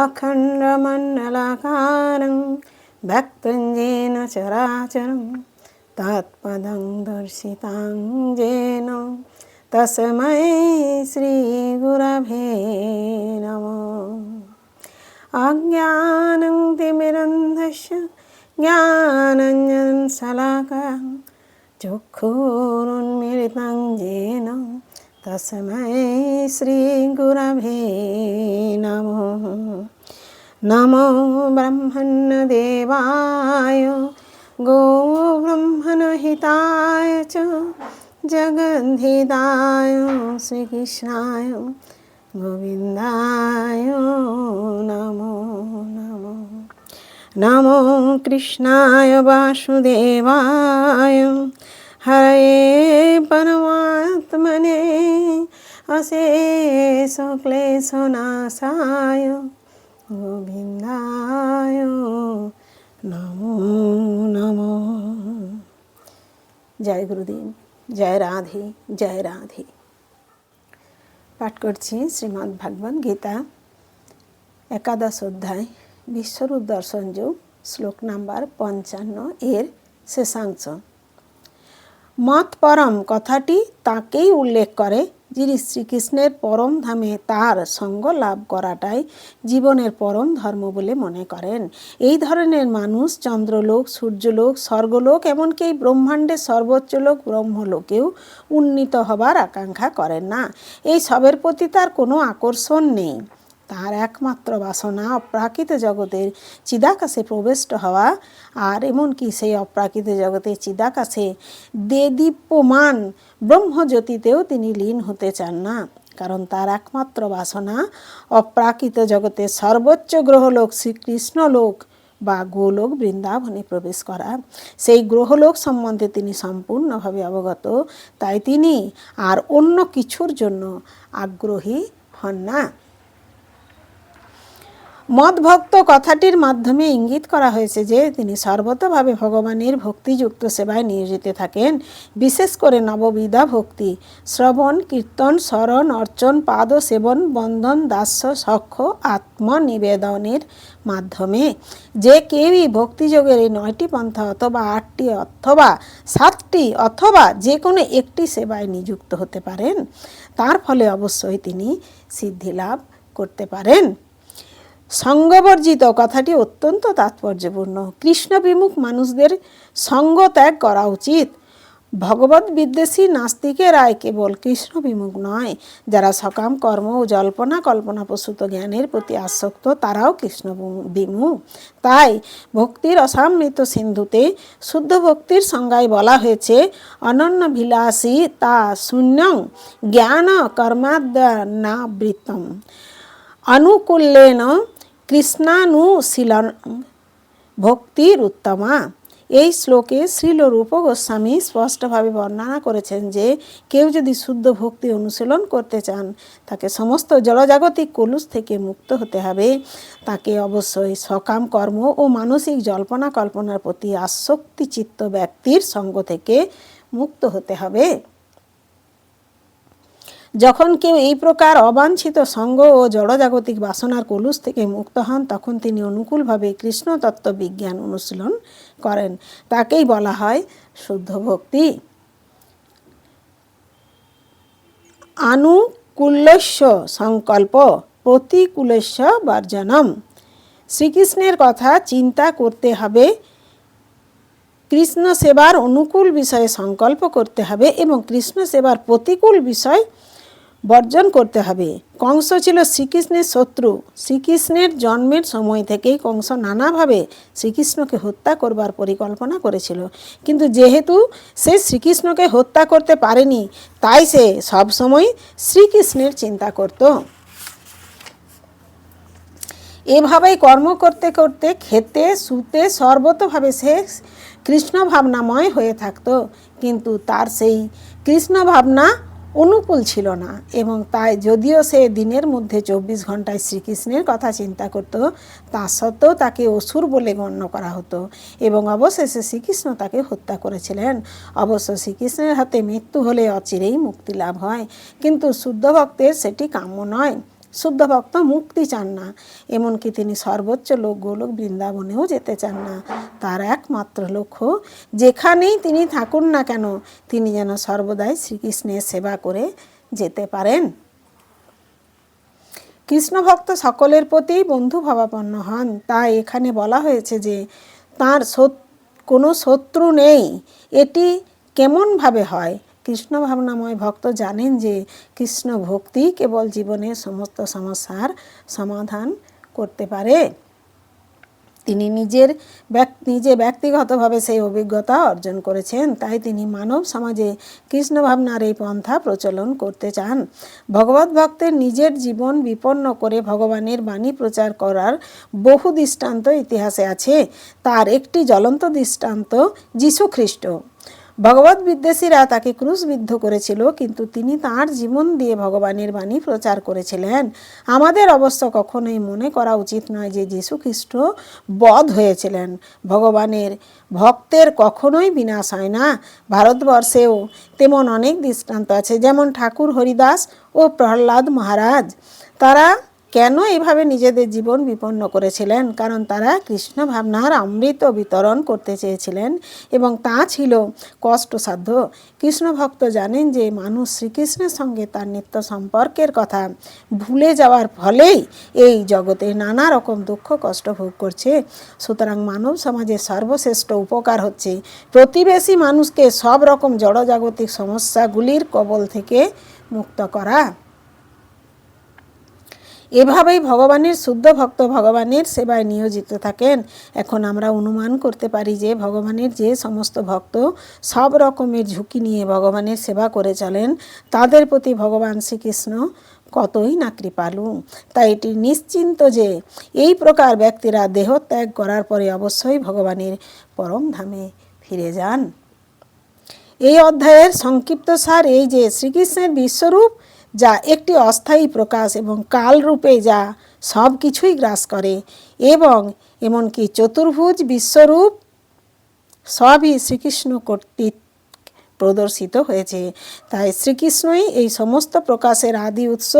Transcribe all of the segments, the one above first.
अखण्डमण्डलाकारं भक्तञ्जेन चराचरं तत्पदं दर्शितां येन तस्मै श्रीगुरवे नमः अज्ञानं तिमिरन्धस्य ज्ञानञ्जनशलाकं चक्षुरुन्मिलितं येन तस्मै श्रीगुरवे नमो नमो ब्रह्मण्यदेवाय गोब्रह्मणहिताय च जगद्धिताय श्रीकृष्णाय गोविन्दाय नमो नमो नमो कृष्णाय वासुदेवाय हरे परमात्मने अशेषक्लेशनाशाय গোবিন্দায় নমো নমো জয় গুরুদেব জয় রাধে জয় রাধে পাঠ করছি শ্রীমদ্ ভাগবত গীতা একাদশ অধ্যায় বিশ্বরূপ দর্শন যোগ শ্লোক নাম্বার পঞ্চান্ন এর শেষাংশ মত পরম কথাটি তাকেই উল্লেখ করে যিনি শ্রীকৃষ্ণের পরম ধামে তার সঙ্গ লাভ করাটাই জীবনের পরম ধর্ম বলে মনে করেন। এই ধরনের মানুষ চন্দ্রলোক, সূর্যলোক, স্বর্গলোক, এমনকি এই ব্রহ্মাণ্ডের সর্বোচ্চ লোক, ব্রহ্মলোকেও উন্নীত হবার আকাঙ্ক্ষা করেন না। এই সবের প্রতি তার কোনো আকর্ষণ নেই। তার একমাত্র বাসনা অপ্রাকৃত জগতের চিদাকাশে প্রবিষ্ট হওয়া। আর এমনকি সেই অপ্রাকৃত জগতের চিদাকাশে দেদীপ্যমান ব্রহ্মজ্যোতিতেও তিনি লীন হতে চান না। কারণ তার একমাত্র বাসনা অপ্রাকৃত জগতের সর্বোচ্চ গ্রহলোক শ্রীকৃষ্ণ লোক বা গোলোক বৃন্দাবনে প্রবেশ করা। সেই গ্রহলোক সম্বন্ধে তিনি সম্পূর্ণভাবে অবগত, তাই তিনি আর অন্য কিছুর জন্য আগ্রহী হন না। মদভক্ত কথাটির মাধ্যমে ইঙ্গিত করা হয়েছে যে তিনি সর্বতভাবে ভগবানের ভক্তিযুক্ত সেবায় নিয়োজিত থাকেন, বিশেষ করে নববিধা ভক্তি। শ্রবণ, কীর্তন, স্মরণ, অর্চন পাদ সেবন বন্ধন, দাস্য, সক্ষ, আত্মনিবেদনের মাধ্যমে। যে কেউই ভক্তিযোগের এই নয়টি পন্থা অথবা আটটি অথবা সাতটি অথবা যে কোনো একটি সেবায় নিযুক্ত হতে পারেন। তার ফলে অবশ্যই তিনি সিদ্ধি লাভ করতে পারেন। সঙ্গবর্জিত কথাটি অত্যন্ত তাৎপর্যপূর্ণ। কৃষ্ণ বিমুখ মানুষদের সঙ্গ ত্যাগ করা উচিত। ভগবত বিদ্বেষী নাস্তিকের নাস্তিকেরাই কেবল কৃষ্ণ বিমুখ নয়, যারা সকাম, কর্ম ও জল্পনা কল্পনা প্রসূত জ্ঞানের প্রতি আসক্ত, তারাও কৃষ্ণ বিমুখ। তাই ভক্তির অসামৃত সিন্ধুতে শুদ্ধ ভক্তির সংজ্ঞায় বলা হয়েছে, অনন্য বিলাসী তা শূন্যং জ্ঞান কর্মাদ্যানাবৃতম অনুকূল্যেন কৃষ্ণানুশীলন ভক্তির উত্তমা। এই শ্লোকে শ্রীল রূপ গোস্বামী স্পষ্টভাবে বর্ণনা করেছেন যে, কেউ যদি শুদ্ধ ভক্তি অনুশীলন করতে চান, তাকে সমস্ত জলজাগতিক কলুষ থেকে মুক্ত হতে হবে। তাকে অবশ্যই সকাম কর্ম ও মানসিক জল্পনা কল্পনার প্রতি আসক্তি চিত্ত ব্যক্তির সঙ্গ থেকে মুক্ত হতে হবে। যখন কেউ এই প্রকার অবাঞ্ছিত সঙ্গ ও জড়জাগতিক বাসনার কলুষ থেকে মুক্ত হন, তখন তিনি অনুকূলভাবে কৃষ্ণ তত্ত্ব বিজ্ঞান অনুশীলন করেন। তাকেই বলা হয় শুদ্ধ ভক্তি আনুকূল্যস্য সংকল্প প্রতিকূলস্য বর্জনম। শ্রীকৃষ্ণের কথা চিন্তা করতে হবে, কৃষ্ণ সেবার অনুকূল বিষয়ে সংকল্প করতে হবে এবং কৃষ্ণ সেবার প্রতিকূল বিষয় বর্জন করতে হবে। কংস ছিল শ্রীকৃষ্ণের শত্রু। শ্রীকৃষ্ণের জন্মের সময় থেকেই কংস নানাভাবে শ্রীকৃষ্ণকে হত্যা করবার পরিকল্পনা করেছিল। কিন্তু যেহেতু সে শ্রীকৃষ্ণকে হত্যা করতে পারেনি, তাই সে সবসময় শ্রীকৃষ্ণের চিন্তা করত। এভাবেই কর্ম করতে করতে খেতে, শুতে সর্বতভাবে সে কৃষ্ণ ভাবনাময় হয়ে থাকতো। কিন্তু তার সেই কৃষ্ণ ভাবনা অনুকূল ছিল না এবং তাই যদিও সে দিনের মধ্যে চব্বিশ ঘন্টায় শ্রীকৃষ্ণের কথা চিন্তা করত, তা সত্ত্বেও তাকে অসুর বলে গণ্য করা হতো এবং অবশেষে শ্রীকৃষ্ণ তাকে হত্যা করেছিলেন। অবশ্য শ্রীকৃষ্ণের হাতে মৃত্যু হলে অচিরেই মুক্তি লাভ হয়, কিন্তু শুদ্ধ ভক্তের সেটি কাম্য নয়। শুদ্ধ ভক্ত মুক্তি চান না। এমনকি তিনি সর্বোচ্চ লোক গোলক বৃন্দাবনেও যেতে চান না। তার একমাত্র লক্ষ্য, যেখানেই তিনি থাকুন না কেন, তিনি যেন সর্বদাই শ্রীকৃষ্ণের সেবা করে যেতে পারেন। কৃষ্ণ ভক্ত সকলের প্রতি বন্ধু ভাবাপন্ন হন। তাই এখানে বলা হয়েছে যে, তার কোনো শত্রু নেই। এটি কেমনভাবে হয়? কৃষ্ণ ভাবনাময় ভক্ত জানেন যে কৃষ্ণ ভক্তি কেবল জীবনের সমস্ত সমস্যার সমাধান করতে পারে। তিনি নিজের নিজে ব্যক্তিগতভাবে সেই অভিজ্ঞতা অর্জন করেছেন। তাই তিনি মানব সমাজে কৃষ্ণ ভাবনার এই পন্থা প্রচলন করতে চান। ভগবত ভক্তের নিজের জীবন বিপন্ন করে ভগবানের বাণী প্রচার করার বহু দৃষ্টান্ত ইতিহাসে আছে। তার একটি জ্বলন্ত দৃষ্টান্ত যীশু খ্রিস্ট ভগবত বিদ্বেষীরা তাকে ক্রুশবিদ্ধ করেছিল, কিন্তু তিনি তার জীবন দিয়ে ভগবানের বাণী প্রচার করেছিলেন। আমাদের অবশ্য কখনোই মনে করা উচিত নয় যে যীশু খ্রিস্ট বধ হয়েছিলেন। ভগবানের ভক্তের কখনোই বিনাশ হয় না। ভারতবর্ষেও তেমন অনেক দৃষ্টান্ত আছে, যেমন ঠাকুর হরিদাস ও প্রহ্লাদ মহারাজ। তারা কেন এভাবে নিজেদের জীবন বিপন্ন করেছিলেন? কারণ তারা কৃষ্ণ ভাবনার অমৃত বিতরণ করতে চেয়েছিলেন এবং তা ছিল কষ্টসাধ্য। কৃষ্ণ ভক্ত জানেন যে মানুষ শ্রীকৃষ্ণের সঙ্গে তার নিত্য সম্পর্কের কথা ভুলে যাওয়ার ফলেই এই জগতে নানা রকম দুঃখ কষ্ট ভোগ করছে। সুতরাং মানব সমাজের সর্বশ্রেষ্ঠ উপকার হচ্ছে প্রতিবেশী মানুষকে সব রকম জড়জাগতিক সমস্যাগুলির কবল থেকে মুক্ত করা। এভাবেই ভগবানের, শুদ্ধ ভক্ত ভগবানের সেবায় নিয়োজিত থাকেন। এখন আমরা অনুমান করতে পারি যে, ভগবানের যে সমস্ত ভক্ত সব রকমের ঝুঁকি নিয়ে ভগবানের সেবা করে চলেন, তাদের প্রতি ভগবান শ্রীকৃষ্ণ কতই না কৃপালু। তাই এটি নিশ্চিন্ত যে, এই প্রকার ব্যক্তিরা দেহত্যাগ করার পরে অবশ্যই ভগবানের পরম ধামে ফিরে যান। এই অধ্যায়ের সংক্ষিপ্ত সার এই যে, শ্রীকৃষ্ণের বিশ্বরূপ যা একটি অস্থায়ী প্রকাশ এবং কাল রূপে যা সব কিছুই গ্রাস করে এবং এমনকি চতুর্ভুজ বিশ্বরূপ সবই শ্রীকৃষ্ণ কর্তৃত্ব। প্রদর্শিত হয়েছে। তাই শ্রীকৃষ্ণই এই সমস্ত প্রকাশের আদি উৎস,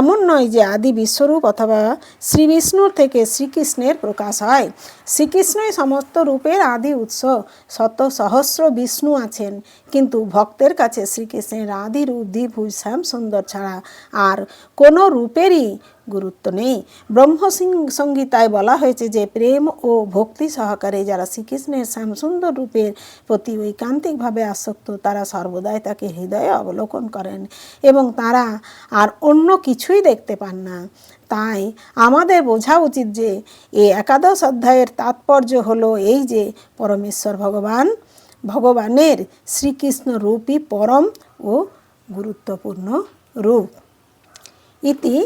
এমন নয় যে আদি বিশ্বরূপ অথবা শ্রী বিষ্ণুর থেকে শ্রীকৃষ্ণের প্রকাশ হয়। শ্রীকৃষ্ণই সমস্ত রূপের আদি উৎস, শত সহস্র বিষ্ণু আছেন। কিন্তু ভক্তের কাছে শ্রীকৃষ্ণের আদি রূপ শ্যাম সুন্দর ছাড়া আর কোনো রূপেরই গুরুত্ব নেই। ব্রহ্ম সংগীতায় বলা হয়েছে যে, প্রেম ও ভক্তি সহকারে যারা শ্রীকৃষ্ণের শ্যামসুন্দর রূপের প্রতি ঐকান্তিকভাবে আসক্ত, তারা সর্বদাই তাকে হৃদয়ে অবলোকন করেন এবং তারা আর অন্য কিছুই দেখতে পান না। তাই আমাদের বোঝা উচিত যে, এ একাদশ অধ্যায়ের তাৎপর্য হলো এই যে, পরমেশ্বর ভগবান, ভগবানের শ্রীকৃষ্ণ রূপই পরম ও গুরুত্বপূর্ণ রূপ। ইতি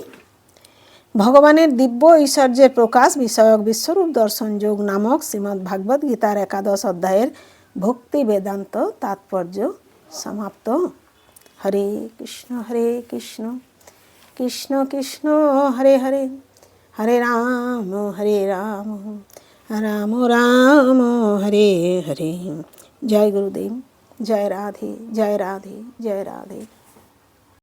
ভগবানের দিব্য ঐশ্বর্যের প্রকাশ বিষয়ক বিশ্বরূপ দর্শন যোগ নামক শ্রীমদ্ ভাগবত গীতার একাদশ অধ্যায়ের ভক্তি বেদান্ত তাৎপর্য সমাপ্ত। হরে কৃষ্ণ হরে কৃষ্ণ কৃষ্ণ কৃষ্ণ, হরে হরে হরে রাম হরে রাম রাম রাম, হরে হরে। জয় গুরুদেব, জয় রাধে জয় রাধে জয় রাধে।